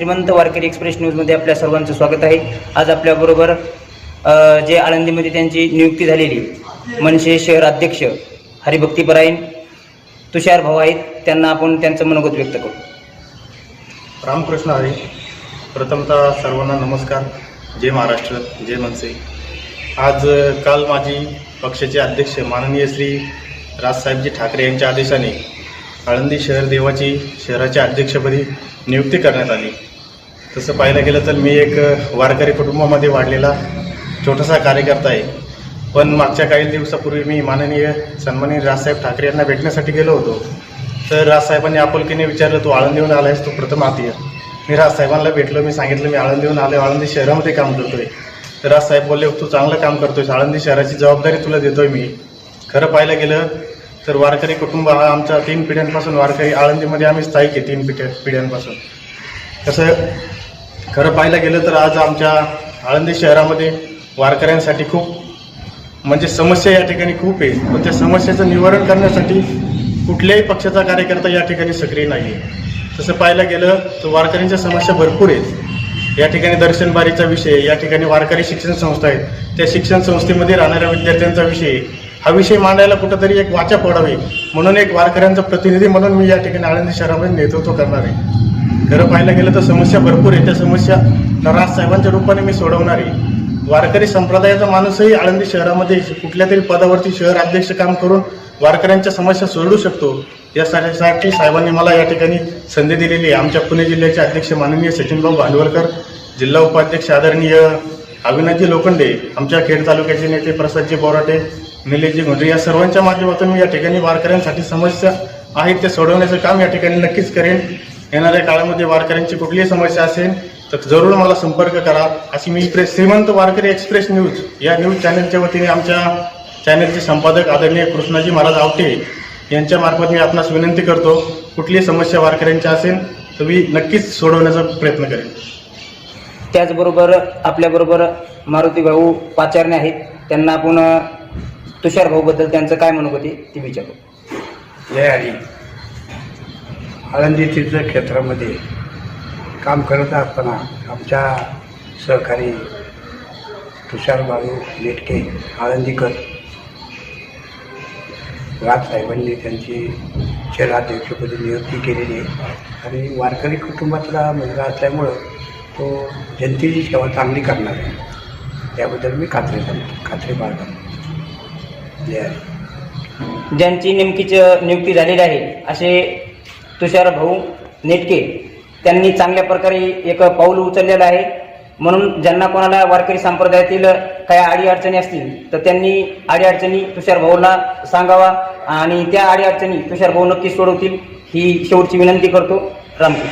श्रीमंत वारकरी एक्सप्रेस न्यूजमध्ये आपल्या सर्वांचं स्वागत आहे. आज आपल्याबरोबर जे आळंदीमध्ये त्यांची नियुक्ती झालेली मनसे शहर अध्यक्ष हरिभक्तीपरायण तुषार भाऊ आहेत. त्यांना आपण त्यांचं मनोगत व्यक्त करू. रामकृष्ण हरी प्रथमतः सर्वांना नमस्कार. जय महाराष्ट्र जय मनसे. आज काल माझी पक्षाचे अध्यक्ष माननीय श्री राजसाहेबजी ठाकरे यांच्या आदेशाने आळंदी शहर देवाची शहराच्या अध्यक्षपदी नियुक्ती करण्यात आली. तसं पाहायला गेलं तर मी एक वारकरी कुटुंबामध्ये वाढलेला छोटासा कार्यकर्ता आहे. पण मागच्या काही दिवसापूर्वी मी माननीय सन्माननीय राजसाहेब ठाकरे यांना भेटण्यासाठी गेलो होतो. तर राजसाहेबांनी आपुलकीने विचारलं तू आळंदीहून आला आहेस तू प्रथम आत मी राजसाहेबांना भेटलो मी सांगितलं मी आळंदीहून आलो आळंदी शहरामध्ये काम करतोय. तर राजसाहेब बोलले तू चांगलं काम करतोय आळंदी शहराची जबाबदारी तुला देतोय मी. खरं पाहायला गेलं तर वारकरी कुटुंब हा आमच्या तीन पिढ्यांपासून वारकरी आळंदीमध्ये आम्ही स्थायिक आहे तीन पिढ्या पिढ्यांपासून. कसं खरं पाहायला गेलं तर आज आमच्या आळंदी शहरामध्ये वारकऱ्यांसाठी खूप म्हणजे समस्या या ठिकाणी खूप आहे. पण त्या समस्येचं निवारण करण्यासाठी कुठल्याही पक्षाचा कार्यकर्ता या ठिकाणी सक्रिय नाही आहे तसं पाहायला गेलं तर वारकऱ्यांच्या समस्या भरपूर आहेत. या ठिकाणी दर्शनबारीचा विषय या ठिकाणी वारकरी शिक्षण संस्था आहेत. त्या शिक्षण संस्थेमध्ये राहणाऱ्या विद्यार्थ्यांचा विषय हा विषय मांडायला कुठंतरी एक वाचा पडावी. म्हणून एक वारकऱ्यांचा प्रतिनिधी म्हणून मी या ठिकाणी आळंदी शहरामध्ये नेतृत्व करणार आहे. खरं पाहायला गेलं तर समस्या भरपूर आहे. त्या समस्या राजसाहेबांच्या रूपाने मी सोडवणार आहे. वारकरी संप्रदायाचा माणूसही आळंदी शहरामध्ये कुठल्या तरी पदावरती शहर अध्यक्ष काम करून वारकऱ्यांच्या समस्या सोडवू शकतो. यासाठी साहेबांनी मला या ठिकाणी संधी दिलेली आहे. आमच्या पुणे जिल्ह्याचे अध्यक्ष माननीय सचिनभाऊ भांडवलकर जिल्हा उपाध्यक्ष आदरणीय अविनाथजी लोखंडे आमच्या खेड तालुक्याचे नेते प्रसादजी बोराटे निलेशजी गुंडे या सर्वांच्या माध्यमातून मी या ठिकाणी वारकऱ्यांसाठी समस्या आहेत ते सोडवण्याचं काम या ठिकाणी नक्कीच करेन. येणाऱ्या काळामध्ये वारकऱ्यांची कुठलीही समस्या असेल तर जरूर मला संपर्क करा. अशी मी press Shrimant Warkari express news या न्यूज चॅनलच्या वतीने आमच्या चॅनलचे संपादक आदरणीय कृष्णाजी महाराज आवटे यांच्या मार्फत मी आपणास विनंती करतो कुठलीही समस्या वारकऱ्यांची असेल तर मी नक्कीच सोडवण्याचा प्रयत्न करेन. त्याचबरोबर आपल्याबरोबर मारुती भाऊ पाचारणे आहेत. त्यांना आपण तुषार भाऊबद्दल त्यांचं काय मनोगत आहे ते विचारू. जय हरी. आळंदी तीर्थ क्षेत्रामध्ये काम करत असताना आमच्या सहकारी तुषार बाळू नेटके आळंदीकर राजसाहेबांनी त्यांची शहराध्यक्षपदी नियुक्ती केलेली आहे. आणि वारकरी कुटुंबातला मुलगा असल्यामुळं तो जनतेची सेवा चांगली करणार आहे. त्याबद्दल मी खात्री सांगतो खात्री बाळगतो. जय ज्यांची नेमकीच नियुक्ती झालेली आहे असे तुषार भाऊ नेटके त्यांनी चांगल्या प्रकारे एक पाऊल उचललेलं आहे. म्हणून ज्यांना कोणाला वारकरी संप्रदायातील काही अडीअडचणी असतील तर त्यांनी अडीअडचणी तुषार भाऊला सांगावा आणि त्या अडीअडचणी तुषार भाऊ नक्की सोडवतील. ही शेवटची विनंती करतो. रामकृष्ण.